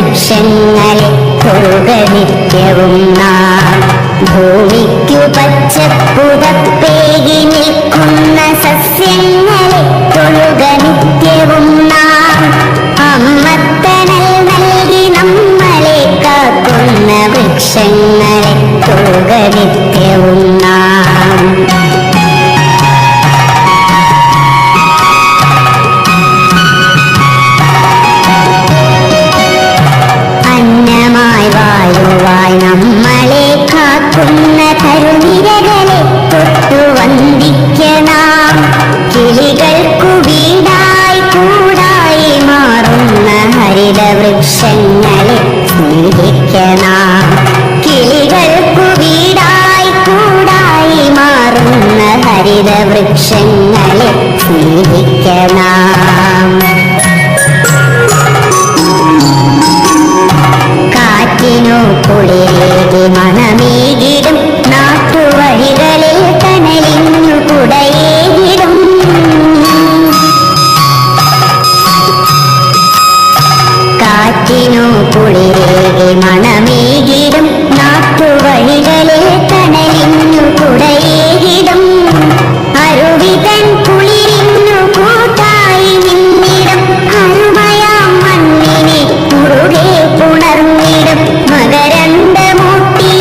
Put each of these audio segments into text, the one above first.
വൃക്ഷങ്ങളെ ഭോഗനിത്യവും നാം. ഭൂമിക്കു പച്ചപ്പുതപ്പേകി നിൽക്കുന്ന സസ്യങ്ങളെ തൊഴുക നിത്യവും നാം. അമ്മത്തനൽ നൽകി നമ്മളെ കാക്കുന്ന വൃക്ഷങ്ങളെ തൊഴുക നിത്യവും വൃക്ഷങ്ങളെ സ്നേഹിക്കണം. കിളികൾക്കു വീടായി കൂടായി മാറുന്ന ഹരിത വൃക്ഷങ്ങളെ സ്നേഹിക്കണം. കാറ്റിനു കുളിരേകി തണലേകിടും നാട്ടുവഴികളെ തണലിഞ്ഞു കുടയേകിടും. അരുവിതൻ കുളിരിഞ്ഞു കൂട്ടായി നിന്നിടും. അരുമയാം മണ്ണിനെ മുറുകെ പുണർന്നിടും. മകരണ്ട മൂട്ടി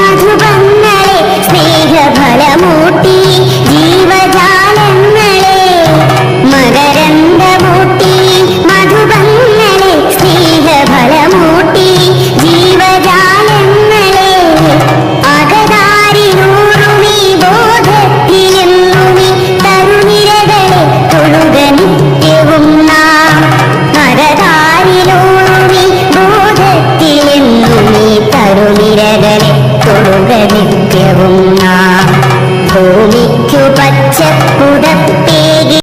മധുബങ്ങളെ സ്നേഹഫലമൂട്ടി ജീവജാ